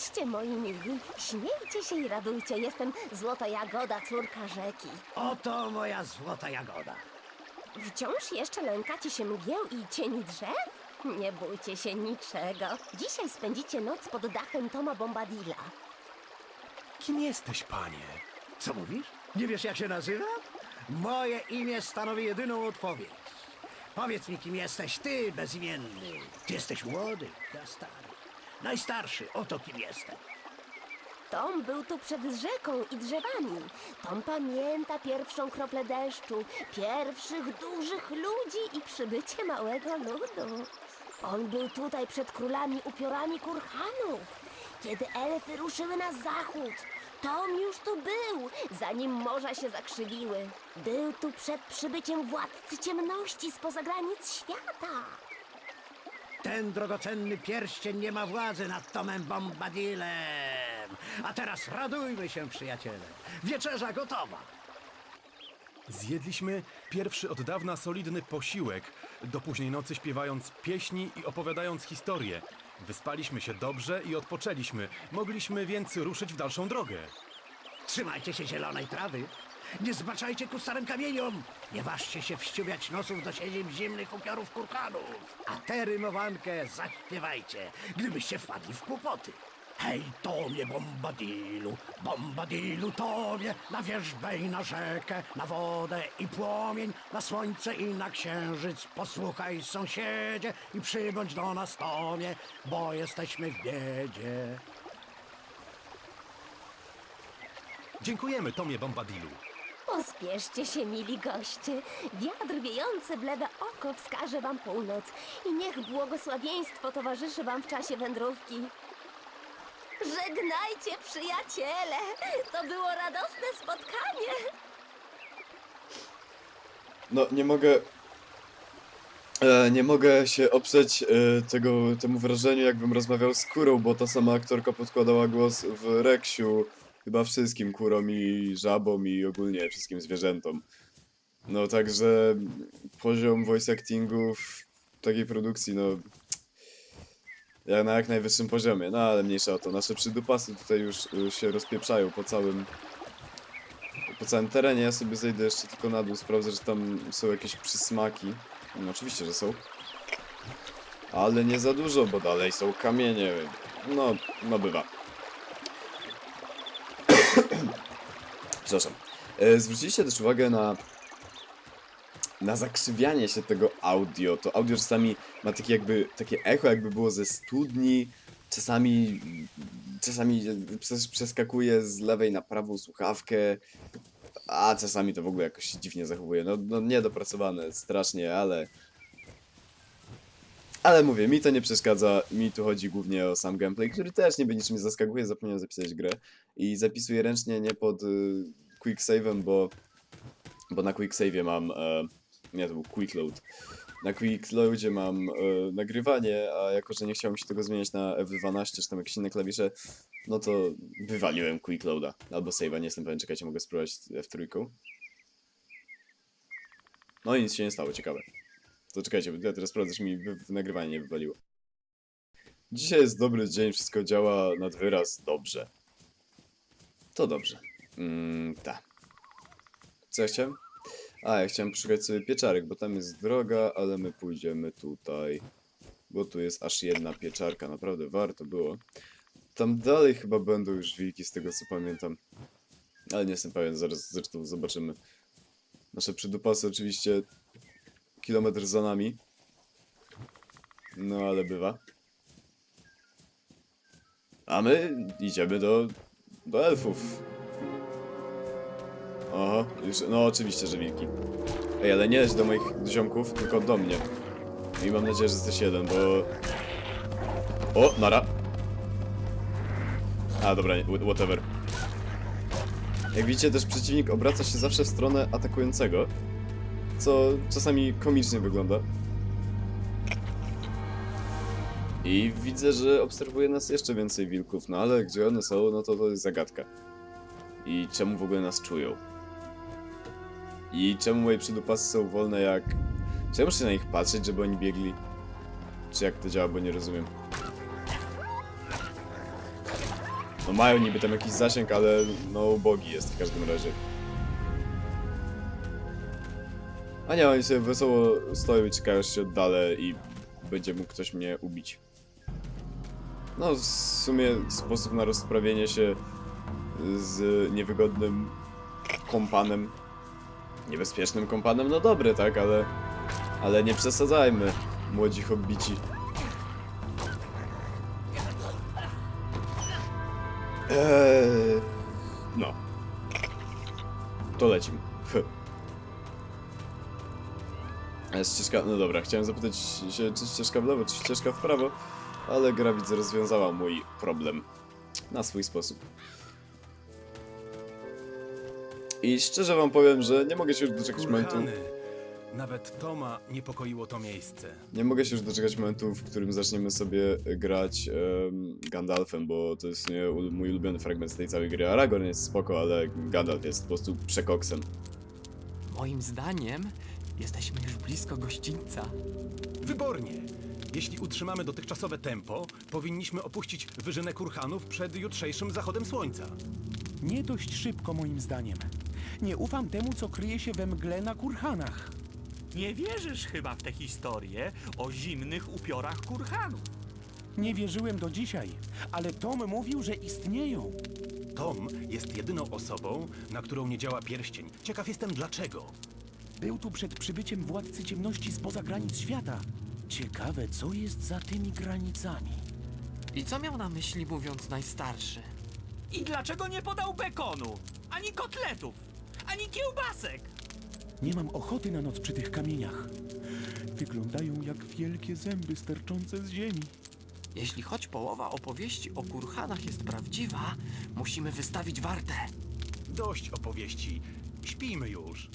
Chodźcie, moi mili, śmiejcie się i radujcie. Jestem Złota Jagoda, córka rzeki. Oto moja złota jagoda. Wciąż jeszcze lękacie się mgieł i cieni drzew? Nie bójcie się niczego. Dzisiaj spędzicie noc pod dachem Toma Bombadilla. Kim jesteś, panie? Co mówisz? Nie wiesz, jak się nazywa? Moje imię stanowi jedyną odpowiedź. Powiedz mi, kim jesteś ty, bezimienny. Ty jesteś młody, ja stary. Najstarszy, oto kim jestem. Tom był tu przed rzeką i drzewami. Tom pamięta pierwszą kroplę deszczu, pierwszych dużych ludzi i przybycie małego ludu. On był tutaj przed królami upiorami kurhanów, kiedy elfy ruszyły na zachód. Tom już tu był, zanim morza się zakrzywiły. Był tu przed przybyciem władcy ciemności spoza granic świata. Ten drogocenny pierścień nie ma władzy nad Tomem Bombadilem. A teraz radujmy się, przyjaciele. Wieczerza gotowa. Zjedliśmy pierwszy od dawna solidny posiłek, do późnej nocy śpiewając pieśni i opowiadając historie. Wyspaliśmy się dobrze i odpoczęliśmy. Mogliśmy więc ruszyć w dalszą drogę. Trzymajcie się zielonej trawy. Nie zbaczajcie ku starym kamieniom. Nie ważcie się wściubiać nosów do siedzib zimnych upiorów kurkanów. A tę rymowankę zaśpiewajcie, gdybyście wpadli w kłopoty. Hej, Tomie Bombadilu, Bombadilu Tomie, na wierzbę i na rzekę, na wodę i płomień, na słońce i na księżyc. Posłuchaj sąsiedzie i przybądź do nas Tomie, bo jesteśmy w biedzie. Dziękujemy Tomie Bombadilu. Pospieszcie się, mili goście. Wiatr wiejący w lewe oko wskaże wam północ i niech błogosławieństwo towarzyszy wam w czasie wędrówki. Żegnajcie, przyjaciele! To było radosne spotkanie! No, nie mogę. E, nie mogę się oprzeć e, tego, temu wrażeniu, jakbym rozmawiał z kurą, bo ta sama aktorka podkładała głos w Reksiu chyba wszystkim kurom i żabom i ogólnie wszystkim zwierzętom. No, także poziom voice actingu w takiej produkcji, no. Ja na jak najwyższym poziomie, no ale mniejsza o to. Nasze przydupasy tutaj już y, się rozpieprzają po całym po całym terenie. Ja sobie zejdę jeszcze tylko na dół, sprawdzę, że tam są jakieś przysmaki. No oczywiście, że są. Ale nie za dużo, bo dalej są kamienie. No, no bywa. Przepraszam. E, zwróciliście też uwagę na na zakrzywianie się tego audio. To audio czasami ma takie jakby takie echo, jakby było ze studni. Czasami czasami przes- przeskakuje z lewej na prawą słuchawkę. A czasami to w ogóle jakoś się dziwnie zachowuje. No, no niedopracowane strasznie, ale. Ale mówię, mi to nie przeszkadza. Mi tu chodzi głównie o sam gameplay, który też niby niczym nie zaskakuje. Zapomniałem zapisać grę. I zapisuję ręcznie, nie pod y, quick save'em, bo. Bo na quick save'ie mam. E, nie, to był quick load. Na quick loadzie mam e, nagrywanie, a jako, że nie chciałem się tego zmieniać na F12 czy tam jakieś inne klawisze, no to wywaliłem quick loada albo save'a, nie jestem pewien, czekajcie, mogę spróbować F3. No i nic się nie stało, ciekawe. To czekajcie, bo ja teraz sprawdzę, czy mi nagrywanie nie wywaliło. Dzisiaj jest dobry dzień, wszystko działa nad wyraz dobrze. To dobrze. Mm, tak. Co ja chciałem? A, ja chciałem poszukać sobie pieczarek, bo tam jest droga, ale my pójdziemy tutaj. Bo tu jest aż jedna pieczarka, naprawdę warto było. Tam dalej chyba będą już wilki, z tego co pamiętam. Ale nie jestem pewien, zaraz zresztą zobaczymy. Nasze przydupasy oczywiście kilometr za nami. No ale bywa. A my idziemy do, do elfów. Oho, już, no oczywiście, że wilki. Ej, ale nie leć do moich ziomków, tylko do mnie. I mam nadzieję, że jesteś jeden, bo... O, nara. A, dobra, nie, wh- whatever. Jak widzicie, też przeciwnik obraca się zawsze w stronę atakującego, co czasami komicznie wygląda. I widzę, że obserwuje nas jeszcze więcej wilków, no ale gdzie one są, no to to jest zagadka. I czemu w ogóle nas czują? I czemu moje przydupasy są wolne jak... Czy ja muszę na nich patrzeć, żeby oni biegli? Czy jak to działa, bo nie rozumiem. No mają niby tam jakiś zasięg, ale no ubogi jest w każdym razie. A nie, oni sobie wesoło stoją i czekają, się oddalę i będzie mógł ktoś mnie ubić. No, w sumie sposób na rozprawienie się z niewygodnym kompanem, niebezpiecznym kompanem, no dobry, tak, ale, ale nie przesadzajmy, młodzi hobbici. Eee, no. To lecimy. A ścieżka, no dobra, chciałem zapytać się, czy ścieżka w lewo, czy ścieżka w prawo, ale gra widzę rozwiązała mój problem na swój sposób. I szczerze wam powiem, że nie mogę się już doczekać momentu. Nawet Toma niepokoiło to miejsce. nie mogę się już doczekać momentu, w którym zaczniemy sobie grać em, Gandalfem, bo to jest nie, mój ulubiony fragment z tej całej gry. Aragorn jest spoko, ale Gandalf jest po prostu przekoksem. Moim zdaniem jesteśmy już blisko gościńca. Wybornie. Jeśli utrzymamy dotychczasowe tempo, powinniśmy opuścić wyżynę kurhanów przed jutrzejszym zachodem słońca. Nie dość szybko, moim zdaniem. Nie ufam temu, co kryje się we mgle na kurhanach. Nie wierzysz chyba w tę historię o zimnych upiorach kurhanów. Nie wierzyłem do dzisiaj, ale Tom mówił, że istnieją. Tom jest jedyną osobą, na którą nie działa pierścień. Ciekaw jestem dlaczego. Był tu przed przybyciem władcy ciemności spoza granic świata. Ciekawe, co jest za tymi granicami. I co miał na myśli mówiąc najstarszy? I dlaczego nie podał bekonu? Ani kotletów? Ani kiełbasek? Nie mam ochoty na noc przy tych kamieniach. Wyglądają jak wielkie zęby sterczące z ziemi. Jeśli choć połowa opowieści o kurhanach jest prawdziwa, musimy wystawić wartę. Dość opowieści. Śpijmy już.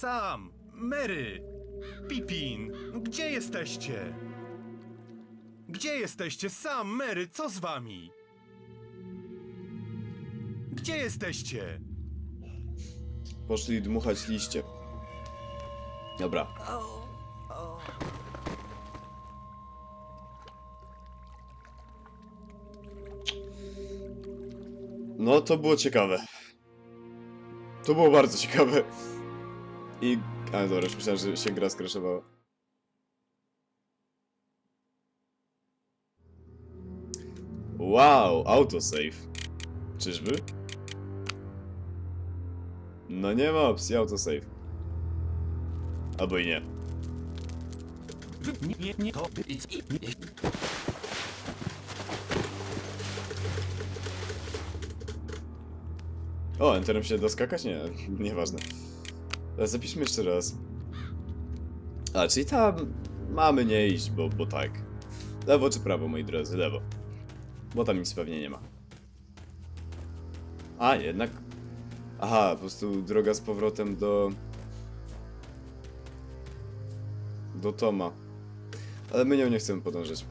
Sam, Mary, Pipin, gdzie jesteście? Gdzie jesteście? Sam, Mary, co z wami? Gdzie jesteście? Poszli dmuchać liście. Dobra. No, to było ciekawe. To było bardzo ciekawe. I... A, dobra, już myślałem, że się gra skraszowała. Wow, autosave. Czyżby? No nie ma opcji autosave. Albo i nie. Nie, nie, nie, to... I, i, jeśli O, enterem się doskakać? Nie, nieważne. Ale zapiszmy jeszcze raz. A, czyli tam mamy nie iść, bo, bo tak. Lewo czy prawo, moi drodzy? Lewo. Bo tam nic pewnie nie ma. A, jednak... Aha, po prostu droga z powrotem do... Do Toma. Ale my nią nie chcemy podążać.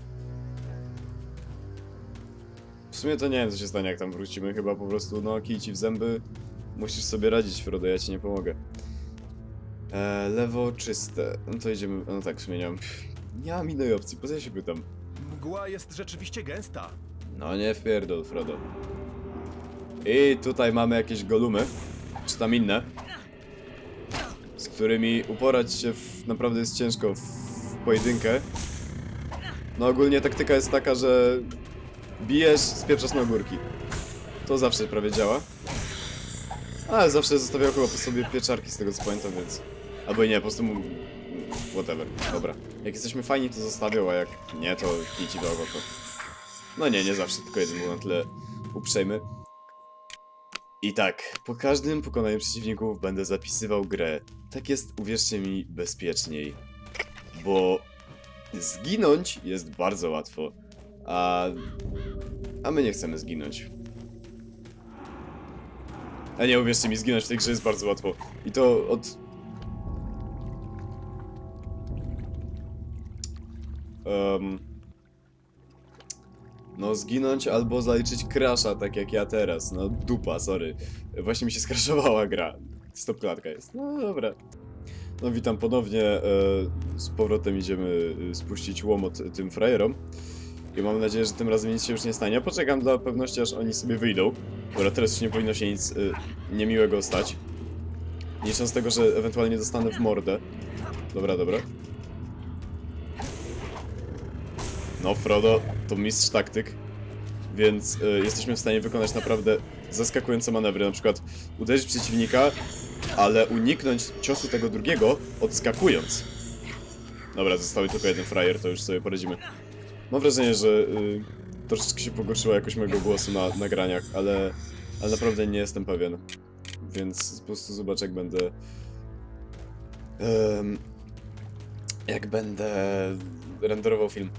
W sumie to nie wiem, co się stanie, jak tam wrócimy. Chyba po prostu, no, kij ci w zęby. Musisz sobie radzić, Frodo, ja ci nie pomogę. E, lewo czyste. No to idziemy. No tak, w sumie nie mam. Nie mam innej opcji, po co ja się pytam? Mgła jest rzeczywiście gęsta. No nie wpierdol, Frodo. I tutaj mamy jakieś golumy. Czy tam inne. Z którymi uporać się w, naprawdę jest ciężko w, pojedynkę. No ogólnie taktyka jest taka, że bijesz, spieprzasz na ogórki. To zawsze prawie działa. Ale zawsze zostawiał chyba po sobie pieczarki z tego co pamiętam, więc... Albo nie, po prostu mu... Whatever. Dobra. Jak jesteśmy fajni, to zostawiał, a jak nie, to kici do to... No nie, nie zawsze, tylko jeden był na tyle uprzejmy. I tak, po każdym pokonaniu przeciwników będę zapisywał grę. Tak jest, uwierzcie mi, bezpieczniej. Bo zginąć jest bardzo łatwo, a, a my nie chcemy zginąć. A nie, uwierzcie mi, zginąć w tej grze jest bardzo łatwo. I to od... Um, no zginąć albo zaliczyć crasha, tak jak ja teraz. No dupa, sorry. Właśnie mi się skraszowała gra. Stop klatka jest. No dobra. No witam ponownie. E, z powrotem idziemy e, spuścić łomot tym frajerom. I mam nadzieję, że tym razem nic się już nie stanie. Poczekam dla pewności, aż oni sobie wyjdą. Dobra, teraz już nie powinno się nic e, niemiłego stać. Licząc tego, że ewentualnie dostanę w mordę. Dobra, dobra. No, Frodo to mistrz taktyk, więc e, jesteśmy w stanie wykonać naprawdę zaskakujące manewry. Na przykład uderzyć przeciwnika, ale uniknąć ciosu tego drugiego, odskakując. Dobra, zostały tylko jeden frajer, to już sobie poradzimy. Mam wrażenie, że y, troszeczkę się pogorszyła jakość mojego głosu na nagraniach, ale, ale naprawdę nie jestem pewien. Więc po prostu zobaczę, jak będę... em, jak będę renderował film.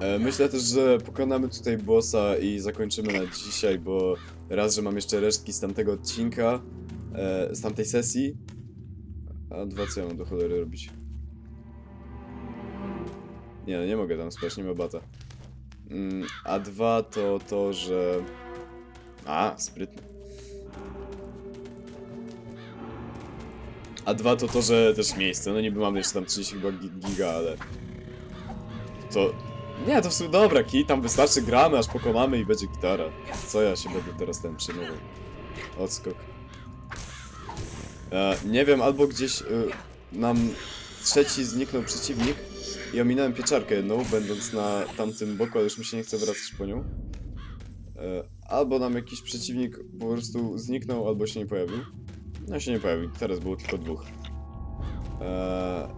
E, Myślę też, że pokonamy tutaj bossa i zakończymy na dzisiaj, bo raz, że mam jeszcze resztki z tamtego odcinka, e, z tamtej sesji, a dwa, co ja mam do cholery robić? Nie, no nie mogę tam spać, nie ma bata. Mm, a dwa to to, że... A, sprytny. A dwa to to, że też miejsce. No niby mamy jeszcze tam 30 chyba gi- giga, ale... To... Nie, to w sumie dobra, kij, tam wystarczy gramy, aż pokonamy i będzie gitara. Co ja się będę teraz ten przejmował? Odskok. E, nie wiem, albo gdzieś y, nam trzeci zniknął przeciwnik i ominąłem pieczarkę jedną, będąc na tamtym boku, ale już mi się nie chce wracać po nią. E, albo nam jakiś przeciwnik po prostu zniknął, albo się nie pojawił. No się nie pojawił, teraz było tylko dwóch. E,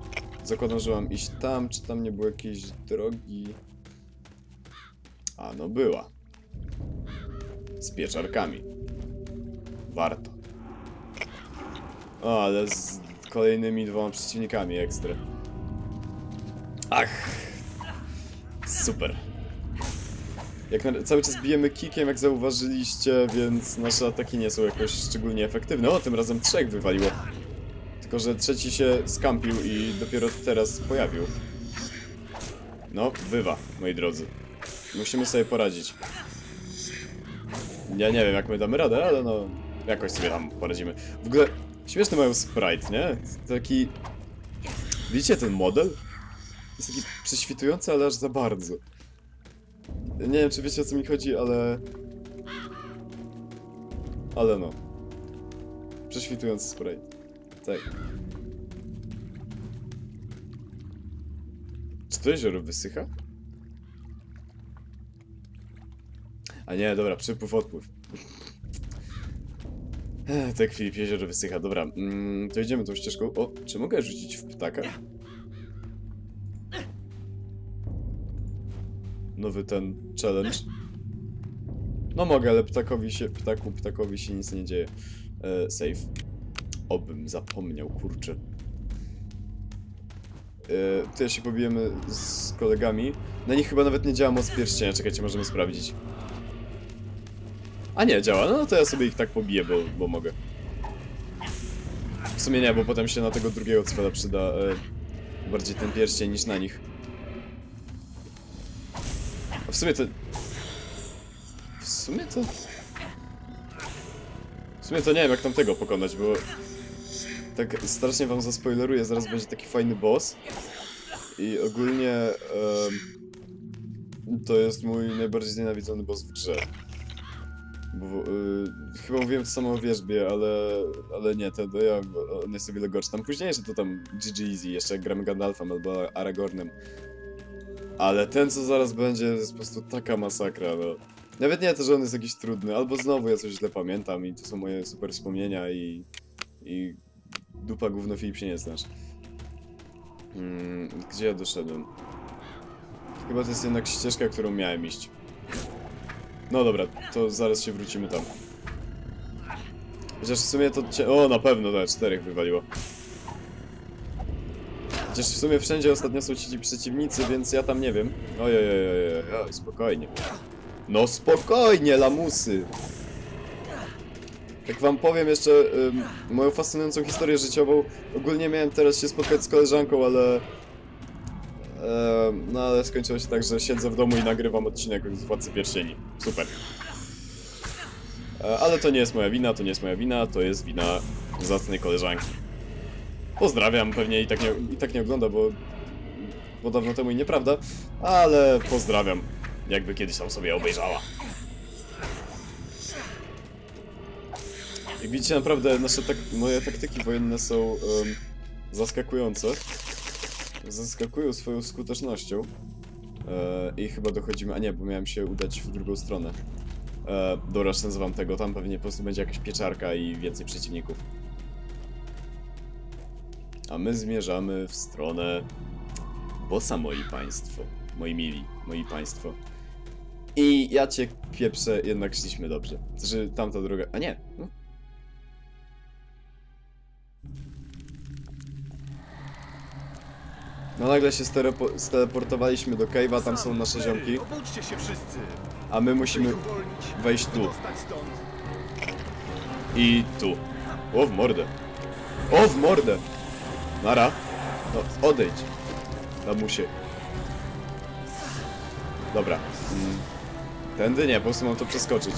zakładam, że mam iść tam, czy tam nie było jakiejś drogi. A no była. Z pieczarkami. Warto. O, ale z kolejnymi dwoma przeciwnikami ekstra. Ach. Super. Jak na, cały czas bijemy kikiem, jak zauważyliście, więc nasze ataki nie są jakoś szczególnie efektywne. O, tym razem trzech wywaliło. Tylko, że trzeci się skampił i dopiero teraz pojawił. No, bywa, moi drodzy. Musimy sobie poradzić. Ja nie wiem, jak my damy radę, ale no... Jakoś sobie tam poradzimy. W ogóle, śmieszny mają sprite, nie? Taki... Widzicie ten model? Jest taki prześwitujący, ale aż za bardzo. Nie wiem, czy wiecie o co mi chodzi, ale... Ale no. Prześwitujący sprite. Tak. Czy to jezioro wysycha? A nie, dobra, przypływ, odpływ. Tak, Filip, jezioro wysycha, dobra. Mm, to idziemy tą ścieżką. O, czy mogę rzucić w ptaka? Nowy ten challenge. No mogę, ale ptakowi się, ptaku, ptakowi się nic nie dzieje. E, save. Obym zapomniał, kurczę. E, tutaj się pobijemy z kolegami. Na nich chyba nawet nie działa moc pierścienia, czekajcie, możemy sprawdzić. A nie, działa, no to ja sobie ich tak pobiję, bo, bo mogę. W sumie nie, bo potem się na tego drugiego cwela przyda e, bardziej ten pierścień niż na nich. A w sumie to... W sumie to... W sumie to nie wiem jak tam tego pokonać, bo... Tak strasznie wam zaspoileruję, zaraz będzie taki fajny boss. I ogólnie... em, to jest mój najbardziej znienawidzony boss w grze. Bo y, chyba mówiłem to samo o wierzbie, ale, ale nie, to, ja, on jest o wiele gorszy. Tam późniejsze to tam GG Easy, jeszcze jak gramy Gandalfem albo Aragornem. Ale ten, co zaraz będzie, jest po prostu taka masakra, no. Nawet nie to, że on jest jakiś trudny, albo znowu ja coś źle pamiętam i to są moje super wspomnienia i... i... dupa gówno Filip się nie znasz. Mm, gdzie ja doszedłem? Chyba to jest jednak ścieżka, którą miałem iść. No dobra, to zaraz się wrócimy tam. Chociaż w sumie to... O, na pewno, tak, czterech wywaliło. Chociaż w sumie wszędzie ostatnio są ci przeciwnicy, więc ja tam nie wiem. Oj, oj, oj, oj, oj, spokojnie. No spokojnie, lamusy! Jak wam powiem jeszcze ym, moją fascynującą historię życiową, ogólnie miałem teraz się spotkać z koleżanką, ale... No ale skończyło się tak, że siedzę w domu i nagrywam odcinek z Władcy Pierścieni. Super. E, ale to nie jest moja wina, to nie jest moja wina, to jest wina zacnej koleżanki. Pozdrawiam, pewnie i tak nie, i tak nie ogląda, bo, bo dawno temu i nieprawda, ale pozdrawiam, jakby kiedyś tam sobie obejrzała. Jak widzicie, naprawdę nasze tak, moje taktyki wojenne są em, zaskakujące. Zaskakują swoją skutecznością. E, I chyba dochodzimy. A nie, bo miałem się udać w drugą stronę. E, dobra, szczędzę wam tego. Tam pewnie po prostu będzie jakaś pieczarka i więcej przeciwników. A my zmierzamy w stronę bossa, moi państwo. Moi mili, moi państwo. I ja cię pieprzę, jednak szliśmy dobrze. Znaczy, tamta droga... A nie, no. No nagle się sterepo- steleportowaliśmy do cave'a, tam są nasze ziomki, Obudźcie się wszyscy! a my musimy wejść tu dostać stąd. i tu. O, w mordę. O, w mordę! Nara. No, odejdź. Lamusie. Dobra. Mm. Tędy nie, po prostu mam to przeskoczyć.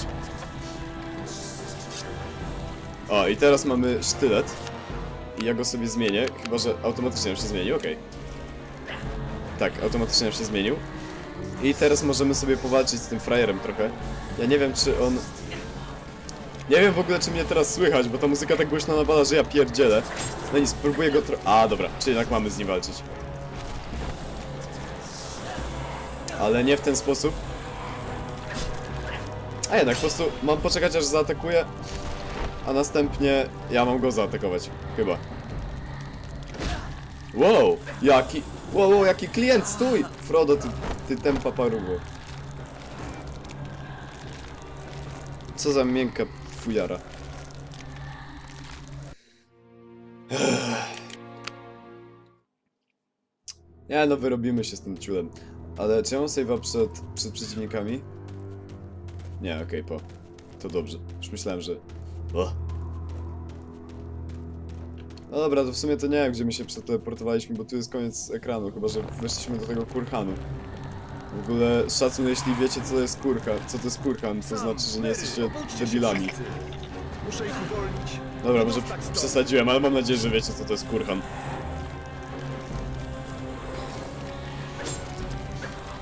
O, i teraz mamy sztylet. I ja go sobie zmienię, chyba że automatycznie nam się zmieni, okej. Tak, automatycznie się zmienił. I teraz możemy sobie powalczyć z tym frajerem trochę. Ja nie wiem, czy on... Nie wiem w ogóle, czy mnie teraz słychać, bo ta muzyka tak głośno nawala, że ja pierdzielę. No i spróbuję go tro... A, dobra, czyli jednak mamy z nim walczyć. Ale nie w ten sposób. A jednak, po prostu mam poczekać aż zaatakuje, a następnie ja mam go zaatakować. Chyba. Wow, jaki... Wow, wow, jaki klient, stój! Frodo, ty, ty tempa parugo. Co za miękka fujara. Nie no, wyrobimy się z tym ciulem. Ale czy ja mam save'a przed, przed przeciwnikami? Nie, okej, po. To dobrze. Już myślałem, że... No dobra, to w sumie to nie wiem, gdzie my się przeteleportowaliśmy, bo tu jest koniec ekranu, chyba że weszliśmy do tego kurhanu. W ogóle szacun, jeśli wiecie, co to jest kurhan, co to jest kurhan, to znaczy, że nie jesteście debilami. Muszę ich uwolnić. Dobra, może przesadziłem, ale mam nadzieję, że wiecie, co to jest kurhan.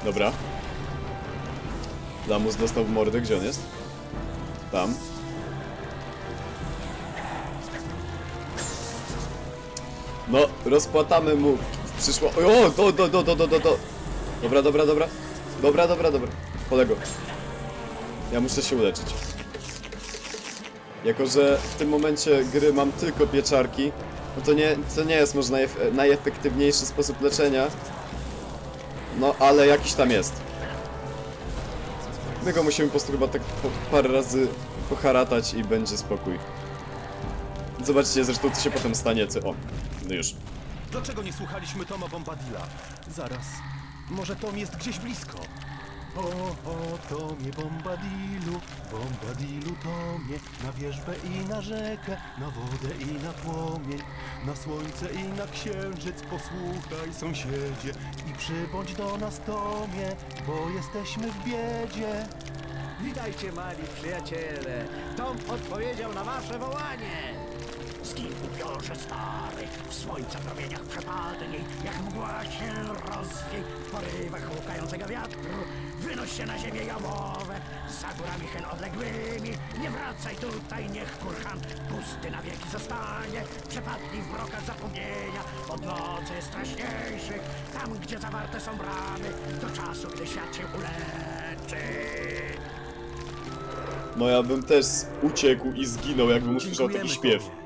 Dobra. Lamus dostał w mordę, gdzie on jest? Tam. No, rozpłatamy mu przyszło... O, do, do, do, do, do, do, do. Dobra, dobra, dobra. Dobra, dobra, dobra. Kolego. Ja muszę się uleczyć. Jako, że w tym momencie gry mam tylko pieczarki, no to nie, to nie jest może najef najefektywniejszy sposób leczenia. No, ale jakiś tam jest. My go musimy po prostu chyba tak parę razy poharatać i będzie spokój. Zobaczcie zresztą, co się potem stanie, co... O, no już. Dlaczego nie słuchaliśmy Toma Bombadila? Zaraz. Może Tom jest gdzieś blisko. O, o, Tomie Bombadilu, Bombadilu Tomie, na wierzbę i na rzekę, na wodę i na płomień, na słońce i na księżyc, posłuchaj sąsiedzie i przybądź do nas Tomie, bo jesteśmy w biedzie. Witajcie, mali przyjaciele. Tom odpowiedział na wasze wołanie. Upiorze stary, w słońca promieniach przepadnij, jak mgła się rozwiej, w porywach łukającego wiatru. Wynoś się na ziemię jałowe, za górami hen odległymi. Nie wracaj tutaj, niech kurhan pusty na wieki zostanie. Przepadnij w mrokach zapomnienia, od nocy straszniejszych, tam gdzie zawarte są bramy, do czasu, gdy świat się uleczy. No ja bym też uciekł i zginął, jakbym usłyszał taki śpiew.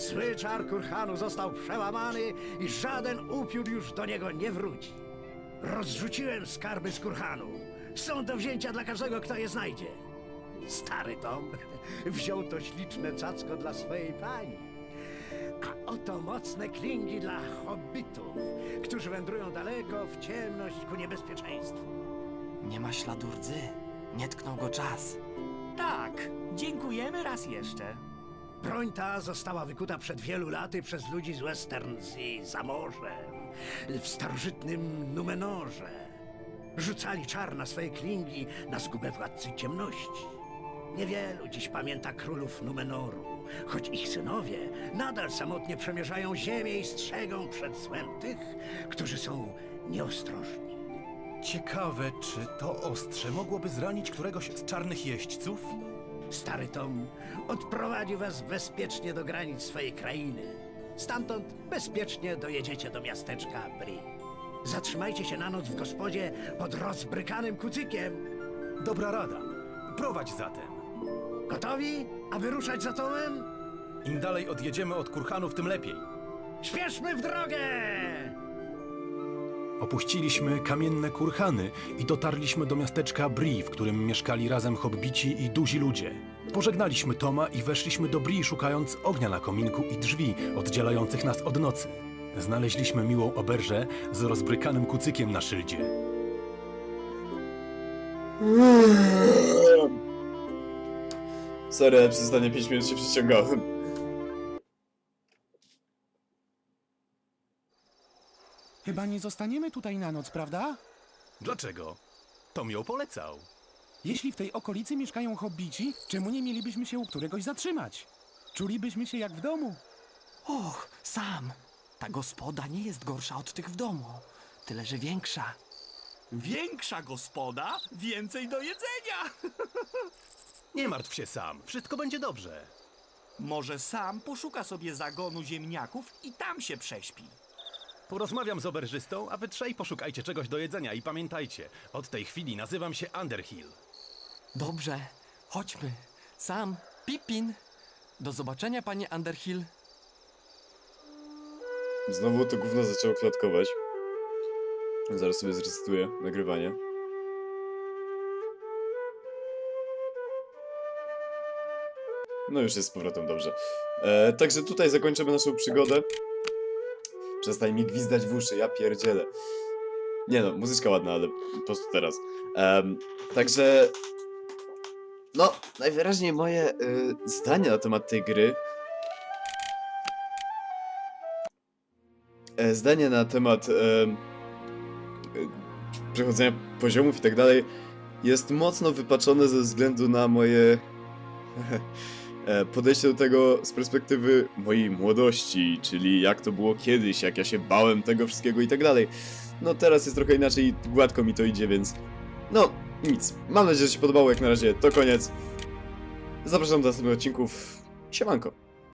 Zły czar Kurhanu został przełamany i żaden upiór już do niego nie wróci. Rozrzuciłem skarby z Kurhanu. Są do wzięcia dla każdego, kto je znajdzie. Stary Tom wziął to śliczne cacko dla swojej pani. A oto mocne klingi dla hobbitów, którzy wędrują daleko w ciemność ku niebezpieczeństwu. Nie ma śladu rdzy. Nie tknął go czas. Tak, dziękujemy raz jeszcze. Broń ta została wykuta przed wielu laty przez ludzi z Westernsea za morzem, w starożytnym Numenorze. Rzucali czar na swoje klingi na zgubę władcy ciemności. Niewielu dziś pamięta królów Numenoru, choć ich synowie nadal samotnie przemierzają ziemię i strzegą przed złem tych, którzy są nieostrożni. Ciekawe, czy to ostrze mogłoby zranić któregoś z czarnych jeźdźców? Stary Tom odprowadzi was bezpiecznie do granic swojej krainy. Stamtąd bezpiecznie dojedziecie do miasteczka Bri. Zatrzymajcie się na noc w gospodzie pod rozbrykanym kucykiem. Dobra rada. Prowadź zatem. Gotowi, aby ruszać za Tomem? Im dalej odjedziemy od kurhanów, tym lepiej. Śpieszmy w drogę! Opuściliśmy kamienne kurhany i dotarliśmy do miasteczka Bri, w którym mieszkali razem hobbici i duzi ludzie. Pożegnaliśmy Toma i weszliśmy do Bri, szukając ognia na kominku i drzwi oddzielających nas od nocy. Znaleźliśmy miłą oberżę z rozbrykanym kucykiem na szyldzie. Sorry, przez ostatnie 5 minut się przyciągałem. Chyba nie zostaniemy tutaj na noc, prawda? Dlaczego? Tom ją polecał. Jeśli w tej okolicy mieszkają hobbici, czemu nie mielibyśmy się u któregoś zatrzymać? Czulibyśmy się jak w domu. Och, sam. Ta gospoda nie jest gorsza od tych w domu. Tyle, że większa. Większa gospoda, więcej do jedzenia. Nie martw się sam, wszystko będzie dobrze. Może sam poszuka sobie zagonu ziemniaków i tam się prześpi. Porozmawiam z oberżystą, a wy trzej poszukajcie czegoś do jedzenia i pamiętajcie, od tej chwili nazywam się Underhill. Dobrze, chodźmy. Sam, Pippin. Do zobaczenia, panie Underhill. Znowu to gówno zaczęło klatkować. Zaraz sobie zresetuję nagrywanie. No już jest z powrotem dobrze. E, także tutaj zakończymy naszą przygodę. Przestań mi gwizdać w uszy, ja pierdzielę. Nie no, muzyczka ładna, ale po prostu teraz. Em, także... No, najwyraźniej moje y, zdanie na temat tej gry e, zdanie na temat e, przechodzenia poziomów i tak dalej jest mocno wypaczone ze względu na moje podejście do tego z perspektywy mojej młodości, czyli jak to było kiedyś, jak ja się bałem tego wszystkiego i tak dalej. No teraz jest trochę inaczej, i gładko mi to idzie, więc no nic. Mam nadzieję, że się podobało, jak na razie to koniec. Zapraszam do następnych odcinków. Siemanko.